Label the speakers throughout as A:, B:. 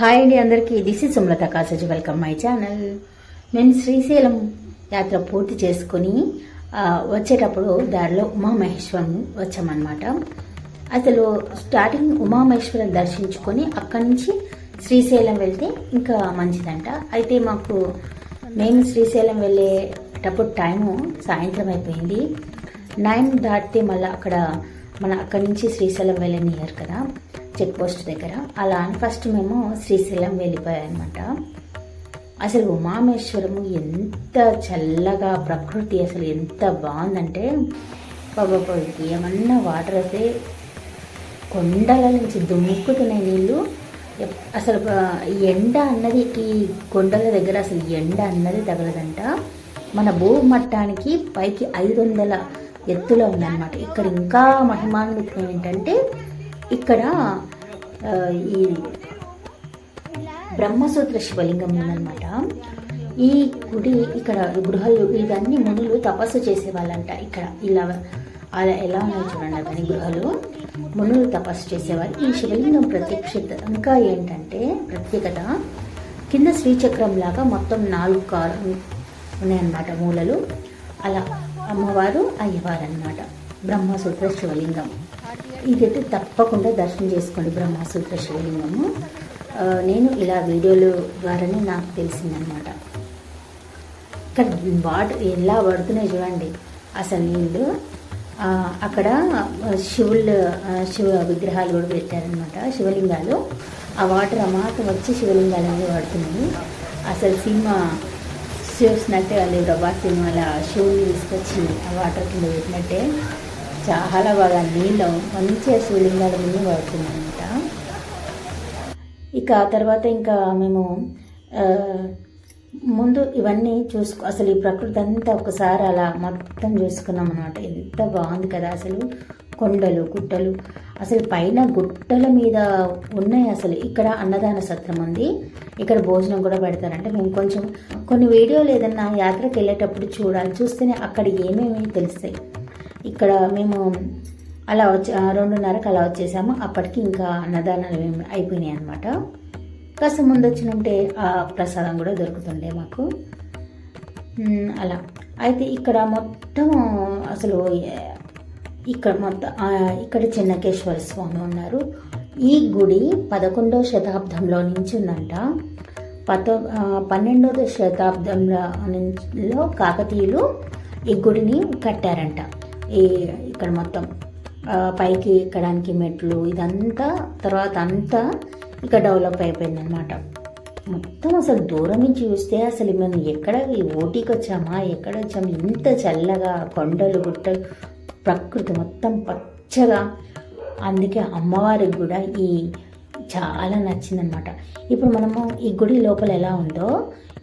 A: Hi అండి అందరికీ. This is Sumalatha కాసేజ్ వెల్కమ్ మై ఛానల్ మేము శ్రీశైలం యాత్ర పూర్తి చేసుకొని వచ్చేటప్పుడు దారిలో ఉమామహేశ్వరం వచ్చామన్నమాట. అసలు స్టార్టింగ్ ఉమామహేశ్వరం దర్శించుకొని అక్కడి నుంచి శ్రీశైలం వెళ్తే ఇంకా మంచిదంట. అయితే మాకు మేము శ్రీశైలం వెళ్ళేటప్పుడు టైము సాయంత్రం అయిపోయింది. నైన్ దాటితే మళ్ళీ అక్కడ మన అక్కడి నుంచి శ్రీశైలం వెళ్ళనియర్ కదా. చెక్ పోస్ట్ దగ్గర. అలా అని ఫస్ట్ మేము శ్రీశైలం వెళ్ళిపోయామన్నమాట అసలు ఉమామేశ్వరము ఎంత చల్లగా ప్రకృతి అసలు ఎంత బాగుందంటే బాబా ఏమన్నా వాటర్ అయితే కొండల నుంచి దుమ్ముకుతున్నాయి నీళ్ళు అసలు ఎండ అన్నది ఈ కొండల దగ్గర అసలు ఎండ అన్నది తగలదంట. మన భూమట్టానికి పైకి ఐదు వందల ఎత్తులో ఉందన్నమాట. ఇక్కడ ఇంకా మహిమాన్వితం ఏంటంటే ఇక్కడ ఈ బ్రహ్మసూత్ర శివలింగం ఉందన్నమాట. ఈ గుడి ఇక్కడ గృహాలు ఇవన్నీ మునులు తపస్సు చేసేవాళ్ళంట. ఇక్కడ ఇలా అలా ఎలా ఉన్నాయి చూడండి అవన్నీ గృహాలు. మునులు తపస్సు చేసేవారు ఈ శివలింగం ప్రత్యక్షత ఇంకా ఏంటంటే ప్రత్యేకత కింద శ్రీచక్రం లాగా మొత్తం నాలుగు కారు ఉన్నాయన్నమాట మూలలు. అలా అమ్మవారు అయ్యవారు అనమాట బ్రహ్మసూత్ర శివలింగం. ఇదైతే తప్పకుండా దర్శనం చేసుకోండి బ్రహ్మసూత్ర శివలింగము నేను ఇలా వీడియోలు ద్వారానే నాకు తెలిసిందనమాట ఇక్కడ వాటర్ ఎలా పడుతున్నాయి చూడండి. అసలు నీళ్ళు అక్కడ శివుళ్ళు శివ విగ్రహాలు కూడా పెట్టారనమాట శివలింగాలు. ఆ వాటర్ అమాతం వచ్చి శివలింగాలు అనేవి పడుతున్నాయి అసలు సినిమా చూసినట్టే వాళ్ళు ప్రభాస్ సినిమాలో శివుని తీసుకొచ్చి ఆ వాటర్ కింద పెట్టినట్టే. చాలా బాగా నీళ్ళు మంచిగా శివలింగాల ముందు పడుతుందనమాట ఇక తర్వాత ఇంకా మేము ముందు ఇవన్నీ చూసుకో అసలు ఈ ప్రకృతి అంతా ఒకసారి అలా మొత్తం చూసుకున్నాం అనమాట ఎంత బాగుంది కదా అసలు. కొండలు గుట్టలు. అసలు పైన గుట్టల మీద ఉన్నాయి అసలు. ఇక్కడ అన్నదాన సత్రం ఉంది. ఇక్కడ భోజనం కూడా పెడతారంటే. మేము కొంచెం కొన్ని వీడియోలు ఏదన్నా యాత్రకు వెళ్ళేటప్పుడు చూడాలి. చూస్తేనే అక్కడ ఏమేమి తెలుస్తాయి. ఇక్కడ మేము అలా వచ్చి రెండున్నరకు అలా వచ్చేసాము. అప్పటికి ఇంకా అన్నదానాలు మేము అయిపోయినాయి అనమాట కాస్త ముందు వచ్చినంటే ఆ ప్రసాదం కూడా దొరుకుతుండే మాకు. అలా. అయితే ఇక్కడ మొత్తం అసలు ఇక్కడ మొత్తం ఇక్కడ చిన్నకేశ్వర స్వామి ఉన్నారు. ఈ గుడి పదకొండవ శతాబ్దంలో నుంచి ఉందంట. పత పన్నెండవ శతాబ్దంలో నుంచి- కాకతీయులు ఈ గుడిని కట్టారంట. ఈ ఇక్కడ మొత్తం పైకి ఎక్కడానికి మెట్లు ఇదంతా తర్వాత అంతా ఇక డెవలప్ అయిపోయిందనమాట మొత్తం అసలు దూరం నుంచి చూస్తే అసలు మేము ఎక్కడ ఈ ఊటీకి వచ్చామా ఎక్కడ వచ్చాము ఇంత చల్లగా కొండలు గుట్టలు ప్రకృతి మొత్తం పచ్చగా. అందుకే అమ్మవారికి కూడా ఈ చాలా నచ్చిందనమాట ఇప్పుడు మనము ఈ గుడి లోపల ఎలా ఉందో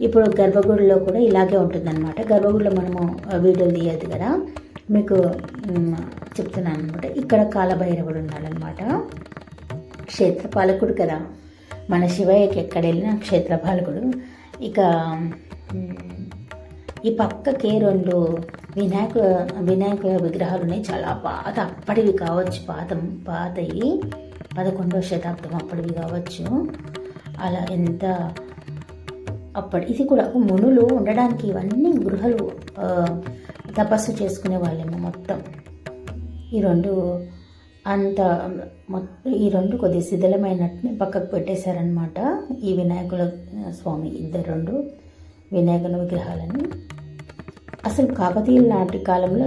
A: ఇప్పుడు గర్భగుడిలో కూడా ఇలాగే ఉంటుందన్నమాట. గర్భగుడిలో మనము వీడియోలు తీయద్దు కదా. మీకు చెప్తున్నాను అనమాట ఇక్కడ కాలభైరవుడు ఉన్నాడనమాట క్షేత్రపాలకుడు కదా. మన శివయ్యకి ఎక్కడ వెళ్ళినా క్షేత్రపాలకుడు. ఇక ఈ పక్కకే రెండు వినాయక వినాయక విగ్రహాలు ఉన్నాయి చాలా పాత అప్పటివి కావచ్చు. పాత పాతవి పదకొండవ శతాబ్దం అప్పటివి కావచ్చు. అలా ఎంత అప్పటి ఇది కూడా మునులు ఉండడానికి ఇవన్నీ గృహాలు తపస్సు చేసుకునే వాళ్ళేమో మొత్తం. ఈ రెండు అంత మొత్తం ఈ రెండు కొద్ది శిథిలమైనట్టుని పక్కకు పెట్టేశారనమాట ఈ వినాయకుల స్వామి ఇద్దరు రెండు వినాయకుల విగ్రహాలని. అసలు కాకతీయుల నాటి కాలంలో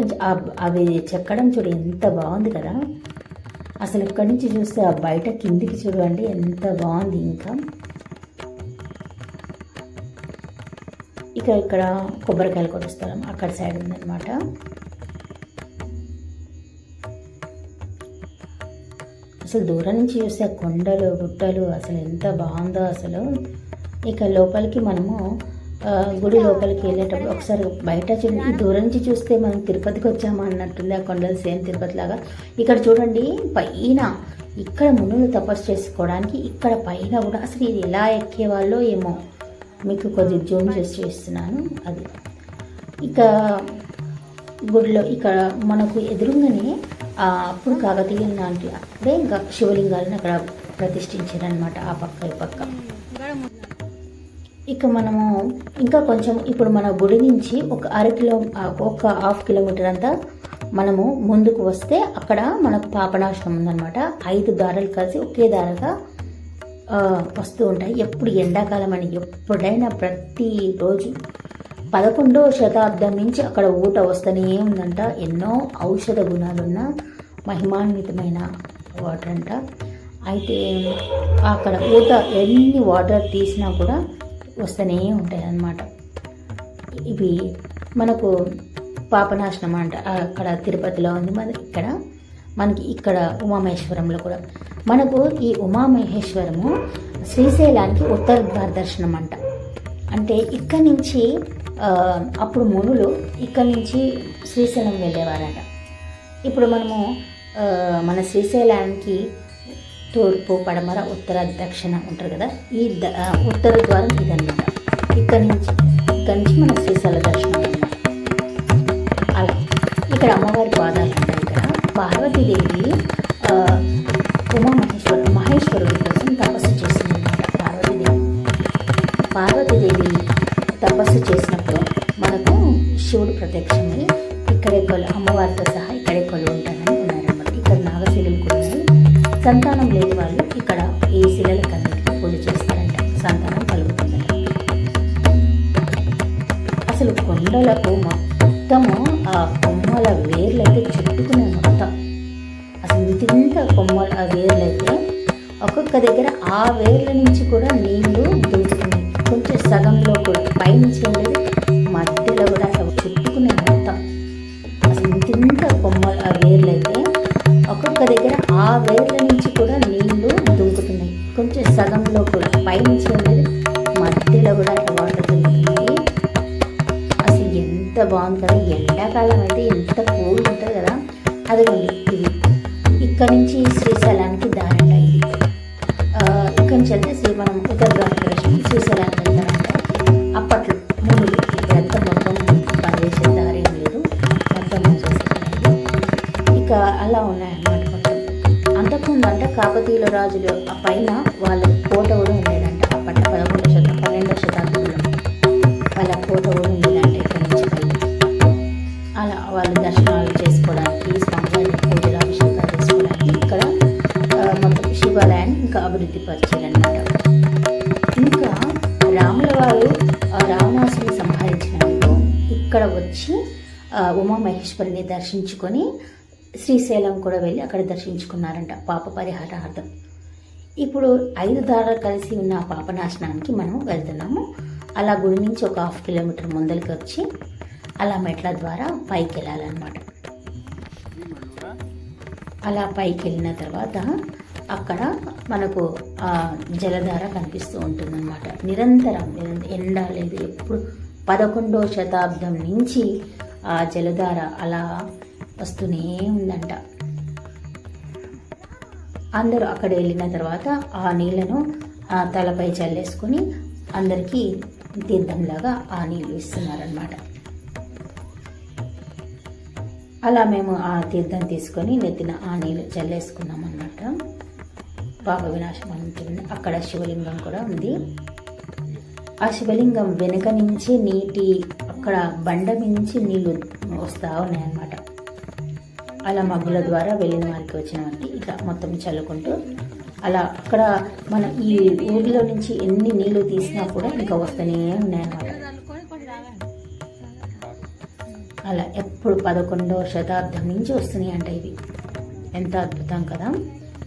A: అవి చెక్కడం చూడు ఎంత బాగుంది కదా. అసలు ఇక్కడి నుంచి చూస్తే ఆ బయట కిందికి చూడండి ఎంత బాగుంది ఇంకా. ఇక ఇక్కడ కొబ్బరికాయలు కొడుస్తాం అక్కడ సైడ్ ఉందన్నమాట. అసలు దూరం నుంచి చూస్తే కొండలు గుట్టలు అసలు ఎంత బాగుందో అసలు. ఇక లోపలికి మనము గుడి లోపలికి వెళ్ళేటప్పుడు ఒకసారి బయట చూ దూరం నుంచి చూస్తే మనం తిరుపతికి వచ్చామా అన్నట్టుంది ఆ కొండలు సేమ్ తిరుపతి లాగా. ఇక్కడ చూడండి పైన ఇక్కడ మునులు తపస్సు చేసుకోవడానికి ఇక్కడ పైన కూడా అసలు ఇది ఎలా ఎక్కేవాళ్ళో ఏమో. మీకు కొద్దిగా జూమ్ చేసి చేస్తున్నాను అది. ఇక గుడిలో ఇక్కడ మనకు ఎదురుగానే ఆ, అప్పుడు కాకతీయులు నాటి అప్పుడే ఇంకా శివలింగాలను అక్కడ ప్రతిష్ఠించారనమాట ఆ పక్క ఈ పక్క. ఇక మనము ఇంకా కొంచెం ఇప్పుడు మన గుడి నుంచి ఒక అర కిలో ఒక హాఫ్ కిలోమీటర్ అంతా మనము ముందుకు వస్తే అక్కడ మనకు పాపనాశనం ఉందన్నమాట. ఐదు దారాలు కలిసి ఒకే దారగా వస్తూ ఉంటాయి. ఎప్పుడు ఎండాకాలం అని ఎప్పుడైనా ప్రతిరోజు పదకొండవ శతాబ్దం నుంచి అక్కడ ఊట వస్తూనే ఉందంట. ఎన్నో ఔషధ గుణాలున్న మహిమాన్వితమైన వాటర్ అంట అయితే అక్కడ ఊట ఎన్ని వాటర్ తీసినా కూడా వస్తూనే ఉంటాయి అన్నమాట ఇవి మనకు పాపనాశనం అంట అక్కడ తిరుపతిలో ఉంది మన ఇక్కడ మనకి ఇక్కడ ఉమామహేశ్వరంలో కూడా. మనకు ఈ ఉమామహేశ్వరము శ్రీశైలానికి ఉత్తర ద్వార దర్శనం అంట అంటే ఇక్కడి నుంచి అప్పుడు మునులు ఇక్కడి నుంచి శ్రీశైలం వెళ్ళేవారట. ఇప్పుడు మనము మన శ్రీశైలానికి తూర్పు పడమర ఉత్తర దక్షిణ ఉంటారు కదా? ఈ ద- ఉత్తర ద్వారం ఇదన్నమాట. ఇక్కడి నుంచి ఇక్కడి నుంచి మన శ్రీశైల దర్శనం. అలా. ఇక్కడ అమ్మవారి పాదాలు. పార్వతీదేవి ఉమామహేశ్వరు మహేశ్వరుడి కోసం తపస్సు చేసిందన్నమాట పార్వతీదేవి. పార్వతీదేవి తపస్సు చేసినప్పుడు మనకు శివుడు ప్రత్యక్షమై ఇక్కడే కొలు అమ్మవారితో సహా ఇక్కడే కొలు ఉంటానని ఉన్నారన్నమాట. ఇక్కడ నాగశిలలు కూడా సంతానం లేని వాళ్ళు ఇక్కడ ఈ శిలలకు అందరికీ పూజ చేస్తారంట. సంతానం కలుగుతుందంట అసలు కొండలకు ఒక్కొక్క దగ్గర ఆ వేర్ల నుంచి కూడా నీళ్ళు దుంకుతున్నాయి కొంచెం సగంలో కూడా పైనుంచి అభివృద్ధి పరిచారనమాట ఇంకా రాముల వారు రావణాసుని సంహరించినందుకు ఇక్కడ వచ్చి ఉమామహేశ్వరిని దర్శించుకొని శ్రీశైలం కూడా వెళ్ళి అక్కడ దర్శించుకున్నారంట పాప పరిహారార్థం. ఇప్పుడు ఐదు దారాలు కలిసి ఉన్న పాపనాశనానికి మనం వెళ్తున్నాము. అలా గుడి నుంచి ఒక హాఫ్ కిలోమీటర్ ముందరికి వచ్చి అలా మెట్ల ద్వారా పైకి వెళ్ళాలన్నమాట అలా పైకి వెళ్ళిన తర్వాత అక్కడ మనకు ఆ జలధార కనిపిస్తూ ఉంటుందన్నమాట. నిరంతరం ఎండ లేదు ఎప్పుడు పదకొండో శతాబ్దం నుంచి ఆ జలధార అలా వస్తూనే ఉందంట. అందరూ అక్కడ వెళ్ళిన తర్వాత ఆ నీళ్ళను ఆ తలపై చల్లేసుకొని అందరికీ తీర్థంలాగా ఆ నీళ్ళు ఇస్తున్నారనమాట అలా మేము ఆ తీర్థం తీసుకొని నెత్తిన ఆ నీళ్ళు చల్లేసుకున్నాం అన్నమాట పాప వినాశం ఉంటుంది. అక్కడ శివలింగం కూడా ఉంది. ఆ శివలింగం వెనుక నుంచి నీటి అక్కడ బండ నుంచి నీళ్ళు వస్తూ ఉన్నాయన్నమాట. అలా మగ్గుల ద్వారా వెళ్ళిన వారికి వచ్చిన వారికి ఇట్లా మొత్తం చల్లుకుంటూ అలా అక్కడ మన ఈ ఊరిలో నుంచి ఎన్ని నీళ్ళు తీసినా కూడా ఇంకా వస్తూనే ఉన్నాయన్నమాట. అలా ఎప్పుడు పదకొండవ శతాబ్దం నుంచి వస్తున్నాయి అంట ఇవి. ఎంత అద్భుతం కదా!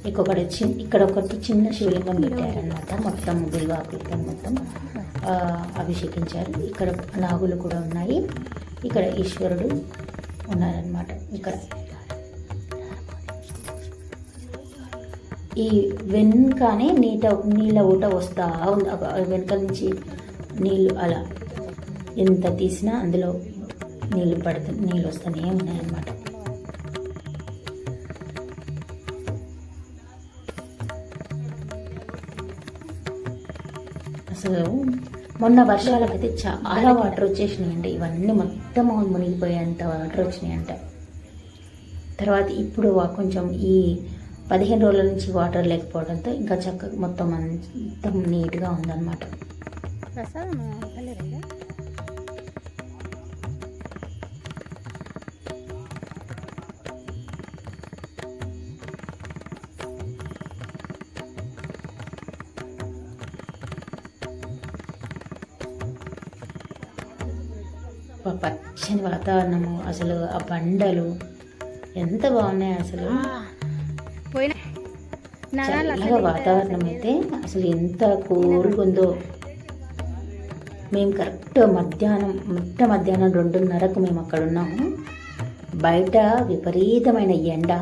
A: ఇంకొకటి చి ఇక్కడ ఒకటి చిన్న శివలింగం పెట్టారనమాట మొత్తం బిల్వాకులతో మొత్తం అభిషేకించారు. ఇక్కడ నాగులు కూడా ఉన్నాయి. ఇక్కడ ఈశ్వరుడు ఉన్నారనమాట ఇక్కడ ఈ వెనుకనే నీట నీళ్ళ ఊట వస్తా ఉంది. వెనుక నుంచి నీళ్ళు అలా ఎంత తీసినా అందులో నీళ్ళు పడుతు నీళ్ళు వస్తూనే ఉన్నాయన్నమాట. మొన్న వర్షాలకైతే చాలా వాటర్ వచ్చేసినాయండి. ఇవన్నీ మొత్తం మునిగిపోయేంత వాటర్ వచ్చినాయంట. తర్వాత ఇప్పుడు కొంచెం ఈ పదిహేను రోజుల నుంచి వాటర్ లేకపోవడంతో ఇంకా చక్కగా మొత్తం అంతం నీట్గా ఉందన్నమాట.
B: ప్రసాదం
A: పచ్చని వాతావరణము అసలు ఆ బండలు ఎంత బాగున్నాయి అసలు. చల్లగా వాతావరణం అయితే అసలు ఎంత కూరుకుందో. మేము కరెక్ట్ మధ్యాహ్నం మిట్ట మధ్యాహ్నం రెండున్నరకు మేము అక్కడ ఉన్నాము. బయట విపరీతమైన ఎండ.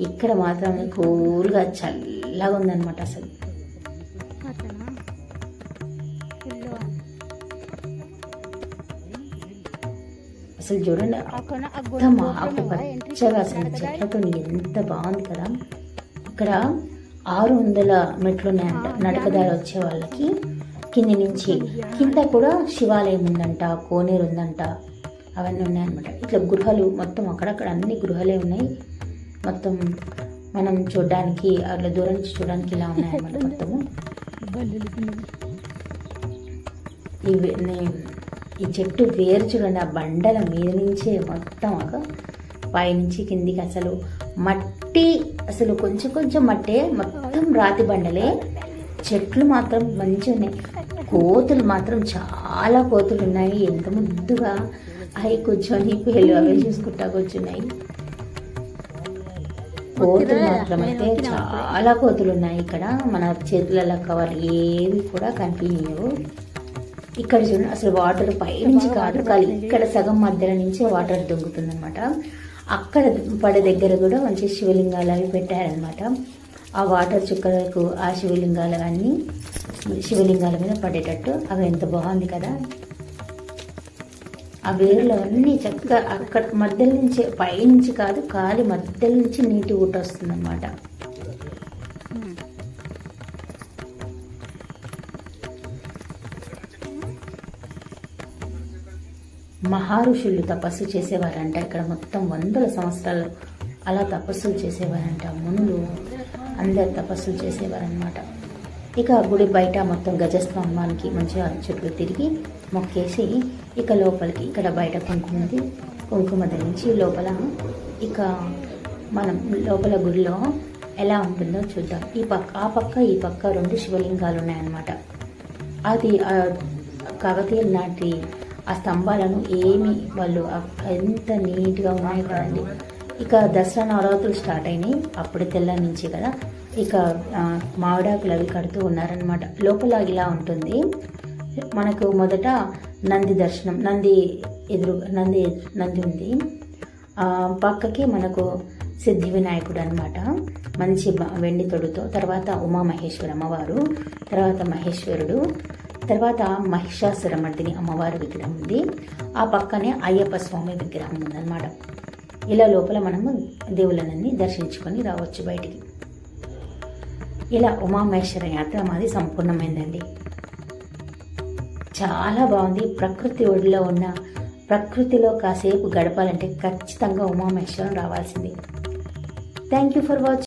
A: ఇక్కడ మాత్రం కూల్గా చల్లగా ఉందన్నమాట అసలు. అసలు చూడండి మొత్తం ఆకు పచ్చగా అసలు చెట్లతో ఎంత బాగుంది కదా. ఇక్కడ ఆరు వందల మెట్లు ఉన్నాయంట. నడకదారి వచ్చే వాళ్ళకి కింది నుంచి కింద కూడా శివాలయం ఉందంట కోనేరు ఉందంట. అవన్నీ ఉన్నాయన్నమాట. ఇట్లా గృహాలు మొత్తం అక్కడక్కడ అన్ని గృహాలే ఉన్నాయి. మొత్తం మనం చూడడానికి అట్లా దూరం నుంచి చూడడానికి ఇలా ఉన్నాయన్నమాట మొత్తము.
B: బల్లులు
A: ఈ చెట్టు వేరు చూడండి ఆ బండల మీద నుంచే మొత్తం ఒక పైనుంచి కిందికి అసలు మట్టి అసలు కొంచెం కొంచెం మట్టే మొత్తం రాతి బండలే. చెట్లు మాత్రం మంచిగా ఉన్నాయి. కోతులు మాత్రం చాలా కోతులు ఉన్నాయి. ఎంత ముద్దుగా అవి కూర్చొని పేలు అవి చూసుకుంటా కూర్చున్నాయి. కోతులు మాత్రం అయితే చాలా కోతులు ఉన్నాయి ఇక్కడ. మన చేతులలో కవర్ ఏవి కూడా కనిపించవు. ఇక్కడ చూడండి అసలు వాటర్ పైనుంచి కాదు కానీ ఇక్కడ సగం మధ్యలో నుంచి వాటర్ దొంగుతుంది అనమాట అక్కడ పడే దగ్గర కూడా మంచి శివలింగాలు అవి పెట్టారనమాట ఆ వాటర్ చుక్కలకు ఆ శివలింగాలు అన్నీ శివలింగాల మీద పడేటట్టు. అవి ఎంత బాగుంది కదా. ఆ వేర్లు అన్నీ చక్కగా అక్కడ మధ్యలో నుంచి పైనుంచి కాదు కాలి మధ్యలో నుంచి నీటి ఊట వస్తుంది hmm. మహారుషులు తపస్సు చేసేవారంట. ఇక్కడ మొత్తం వందల సంవత్సరాలు అలా తపస్సులు చేసేవారంట. మునులు అందరు తపస్సులు చేసేవారనమాట ఇక గుడి బయట మొత్తం గజస్తంభానికి మంచిగా చుట్టూ తిరిగి మొక్కేసి ఇక లోపలికి ఇక్కడ బయట కుంకుమది కుంకుమ ధరించి లోపల ఇక మనం లోపల గుడిలో ఎలా ఉంటుందో చూద్దాం. ఈ పక్క ఆ పక్క ఈ పక్క రెండు శివలింగాలు ఉన్నాయన్నమాట. అది ఆ నాటి స్తంభాలను ఏమి వాళ్ళు ఎంత నీట్గా ఉన్నాయి కదండి. ఇక దసరా నవరాత్రులు స్టార్ట్ అయినాయి. అప్పుడు తెల్ల నుంచి కదా. ఇక మావిడాకులు మామిడాకులు అవి కడుతూ ఉన్నారనమాట లోపల ఇలా ఉంటుంది. మనకు మొదట నంది దర్శనం నంది ఎదురు నంది నంది ఉంది. పక్కకి మనకు సిద్ధి వినాయకుడు అనమాట మంచి వెండి తొడుతో తర్వాత ఉమామహేశ్వర అమ్మవారు తర్వాత మహేశ్వరుడు తర్వాత మహిషాసురమర్దిని అమ్మవారి విగ్రహం ఉంది. ఆ పక్కనే అయ్యప్ప స్వామి విగ్రహం ఉందన్నమాట. ఇలా లోపల మనము దేవుళ్ళని దర్శించుకొని రావచ్చు బయటికి. ఇలా ఉమామహేశ్వర యాత్ర మాది సంపూర్ణమైందండి. చాలా బాగుంది. ప్రకృతి ఒడిలో ఉన్న ప్రకృతిలో కాసేపు గడపాలంటే ఖచ్చితంగా ఉమామహేశ్వరం రావాల్సింది. Thank you for watching